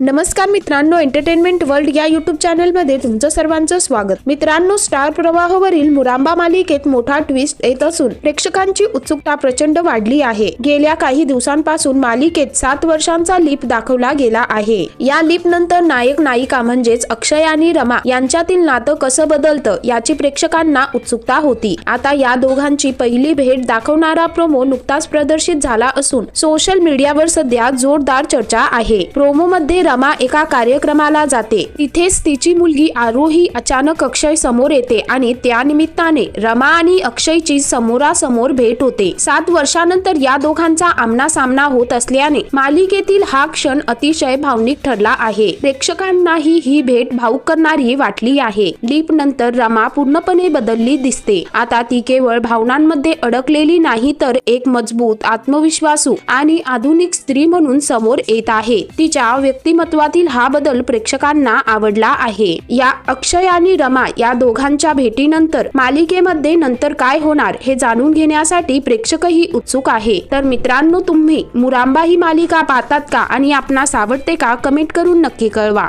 नमस्कार मित्रांनो entertainment world या युट्यूब चॅनलमध्ये तुमचं सर्वांचं स्वागत. मित्रांनो स्टार प्रवाहावरील मुरांबा मालिकेत मोठा ट्विस्ट येत असून प्रेक्षकांची उत्सुकता प्रचंड वाढली आहे. गेल्या काही दिवसांपासून मालिकेत सात वर्षांचा लीप दाखवला गेला आहे. या लीप नंतर नायक नायिका म्हणजेच अक्षय आणि रमा यांच्यातील नातं कसं बदलतं याची प्रेक्षकांना उत्सुकता होती. आता या दोघांची पहिली भेट दाखवणारा प्रोमो नुकताच प्रदर्शित झाला असून सोशल मीडियावर सध्या जोरदार चर्चा आहे. प्रोमो मध्ये रमा एका कार्यक्रमाला जाते. तिथेच तिची मुलगी आरोही अचानक अक्षय समोर येते आणि त्या निमित्ताने रमा आणि अक्षयची समोरासमोर भेट होते. सात वर्षानंतर या दोघांचा आमना सामना होत असल्याने मालिकेतील हा क्षण अतिशय भावनिक ठरला आहे. प्रेक्षकांनाही ही भेट भाऊक करणारी वाटली आहे. लीप नंतर रमा पूर्णपणे बदलली दिसते. आता ती केवळ भावनांमध्ये अडकलेली नाही तर एक मजबूत आत्मविश्वासू आणि आधुनिक स्त्री म्हणून समोर येत आहे. तिच्या व्यक्तिमत्वातील हा बदल प्रेक्षकांना आवडला आहे. या अक्षय आणि रमा या दोघांच्या भेटीनंतर मालिकेमध्ये नंतर काय होणार हे जाणून घेण्यासाठी प्रेक्षकही उत्सुक आहे. तर मित्रांनो तुम्ही मुरांबा ही मालिका पाहतात का आणि आपणास आवडते का कमेंट करून नक्की कळवा.